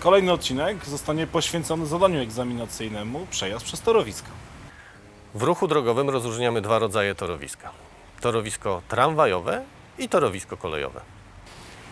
Kolejny odcinek zostanie poświęcony zadaniu egzaminacyjnemu przejazd przez torowisko. W ruchu drogowym rozróżniamy dwa rodzaje torowiska. Torowisko tramwajowe i torowisko kolejowe.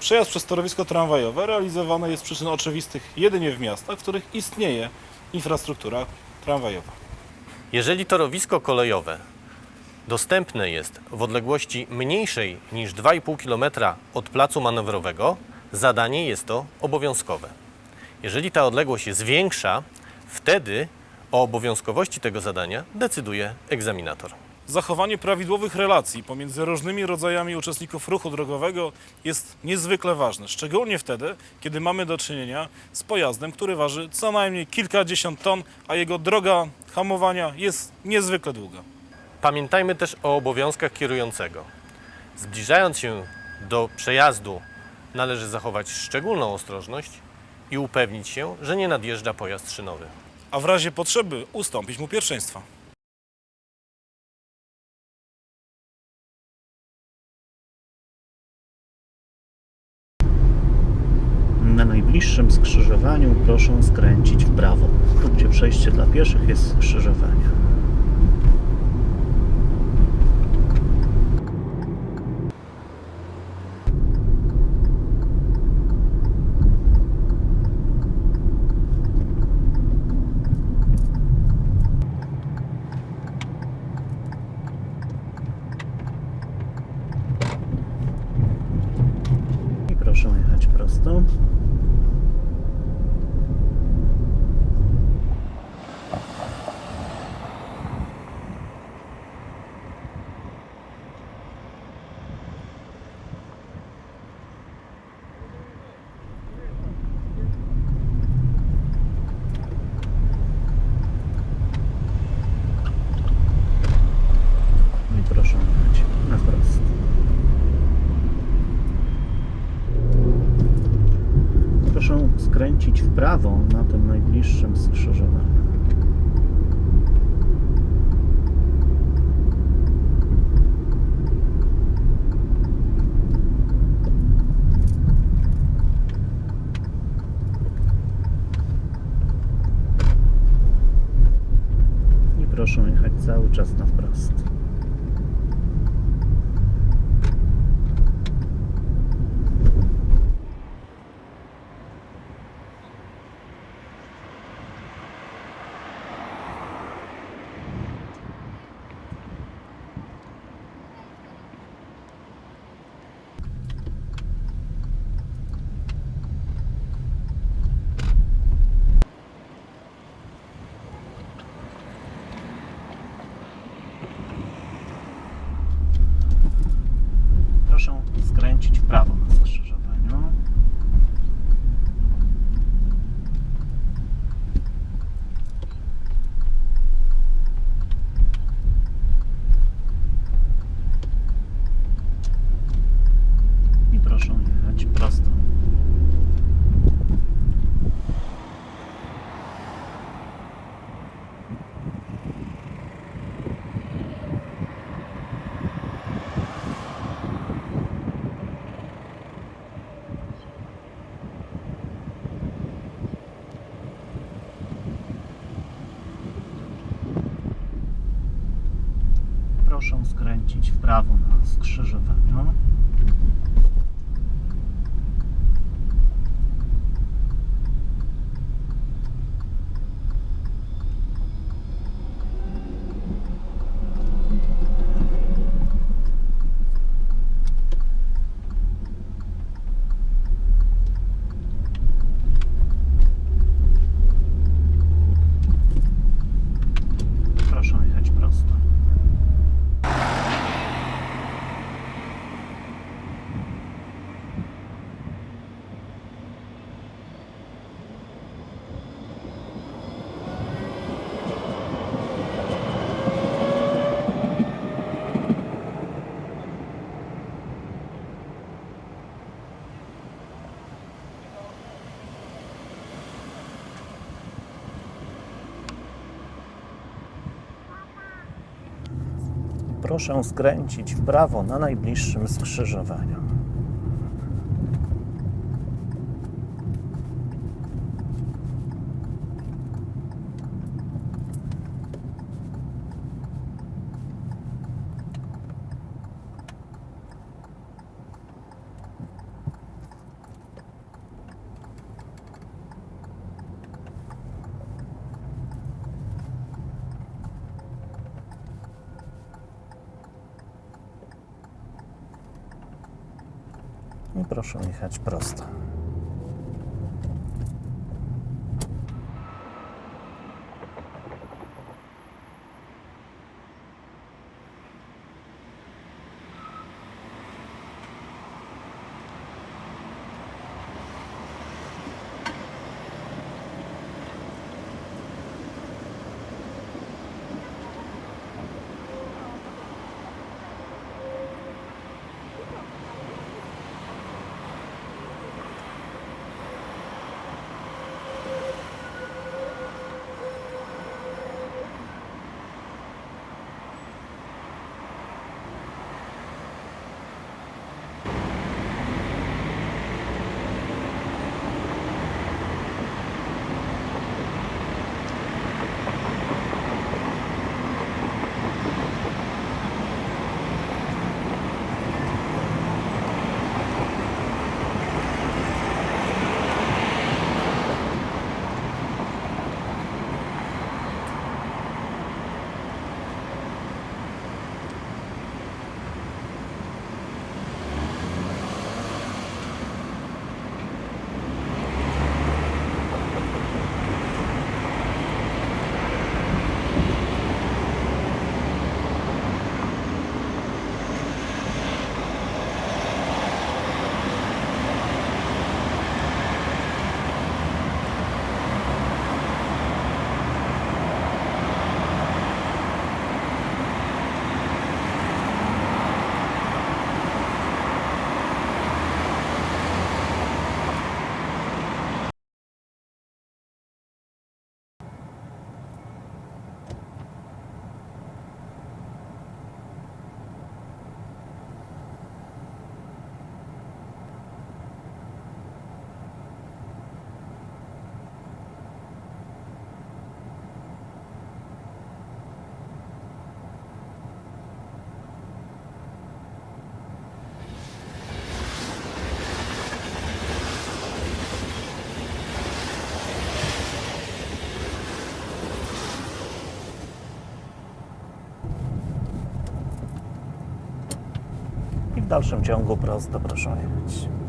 Przejazd przez torowisko tramwajowe realizowany jest z przyczyn oczywistych jedynie w miastach, w których istnieje infrastruktura tramwajowa. Jeżeli torowisko kolejowe dostępne jest w odległości mniejszej niż 2,5 km od placu manewrowego, zadanie jest to obowiązkowe. Jeżeli ta odległość jest większa, wtedy o obowiązkowości tego zadania decyduje egzaminator. Zachowanie prawidłowych relacji pomiędzy różnymi rodzajami uczestników ruchu drogowego jest niezwykle ważne, szczególnie wtedy, kiedy mamy do czynienia z pojazdem, który waży co najmniej kilkadziesiąt ton, a jego droga hamowania jest niezwykle długa. Pamiętajmy też o obowiązkach kierującego. Zbliżając się do przejazdu, należy zachować szczególną ostrożność i upewnić się, że nie nadjeżdża pojazd szynowy. A w razie potrzeby ustąpić mu pierwszeństwa. Na najbliższym skrzyżowaniu proszę skręcić w prawo. Tu, gdzie przejście dla pieszych jest skrzyżowanie. I proszę jechać prosto. No i proszę jechać na wprost. Proszę skręcić w prawo na tym najbliższym skrzyżowaniu. Proszę jechać cały czas na wprost. Proszę skręcić w prawo na skrzyżowaniu. I proszę jechać prosto. Proszę skręcić w prawo na skrzyżowaniu. Proszę jechać prosto. Proszę skręcić w prawo na najbliższym skrzyżowaniu. I proszę jechać prosto. W dalszym ciągu prosto proszę jechać.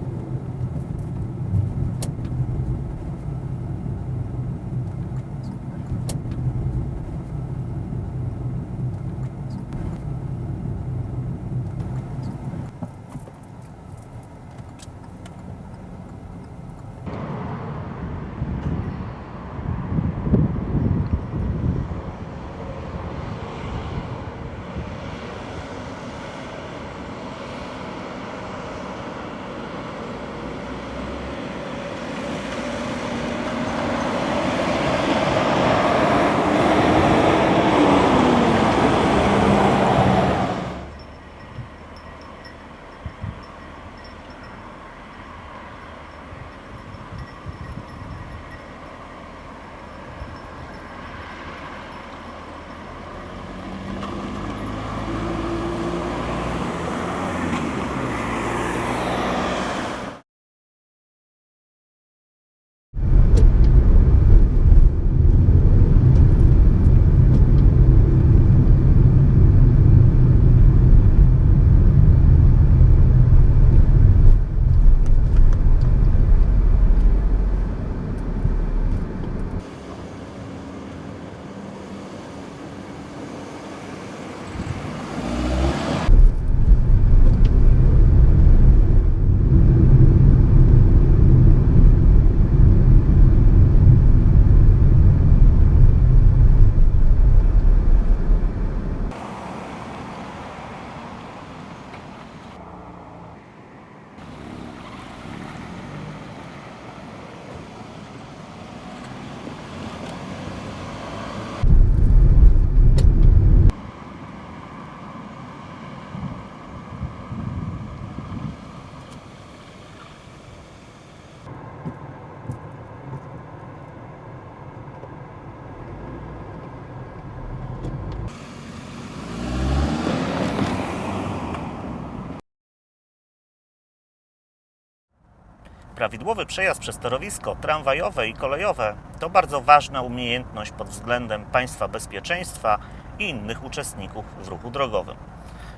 Prawidłowy przejazd przez torowisko tramwajowe i kolejowe to bardzo ważna umiejętność pod względem państwa bezpieczeństwa i innych uczestników w ruchu drogowym.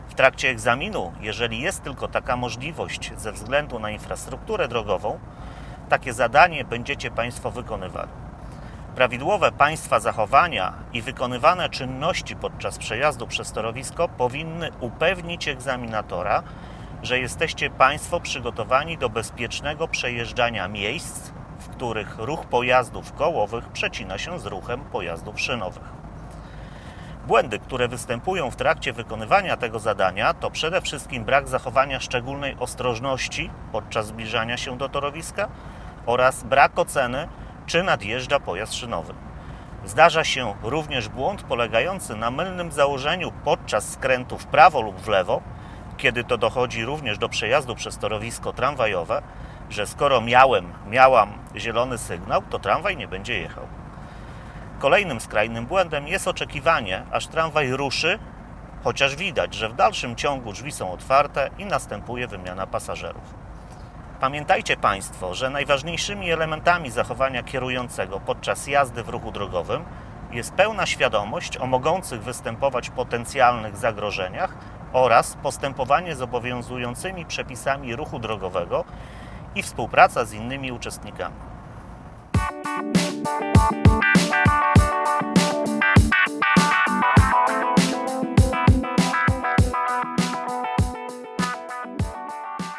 W trakcie egzaminu, jeżeli jest tylko taka możliwość ze względu na infrastrukturę drogową, takie zadanie będziecie Państwo wykonywali. Prawidłowe Państwa zachowania i wykonywane czynności podczas przejazdu przez torowisko powinny upewnić egzaminatora, że jesteście Państwo przygotowani do bezpiecznego przejeżdżania miejsc, w których ruch pojazdów kołowych przecina się z ruchem pojazdów szynowych. Błędy, które występują w trakcie wykonywania tego zadania, to przede wszystkim brak zachowania szczególnej ostrożności podczas zbliżania się do torowiska oraz brak oceny, czy nadjeżdża pojazd szynowy. Zdarza się również błąd polegający na mylnym założeniu podczas skrętu w prawo lub w lewo, kiedy to dochodzi również do przejazdu przez torowisko tramwajowe, że skoro miałem, miałam zielony sygnał, to tramwaj nie będzie jechał. Kolejnym skrajnym błędem jest oczekiwanie, aż tramwaj ruszy, chociaż widać, że w dalszym ciągu drzwi są otwarte i następuje wymiana pasażerów. Pamiętajcie Państwo, że najważniejszymi elementami zachowania kierującego podczas jazdy w ruchu drogowym jest pełna świadomość o mogących występować potencjalnych zagrożeniach oraz postępowanie z obowiązującymi przepisami ruchu drogowego i współpraca z innymi uczestnikami.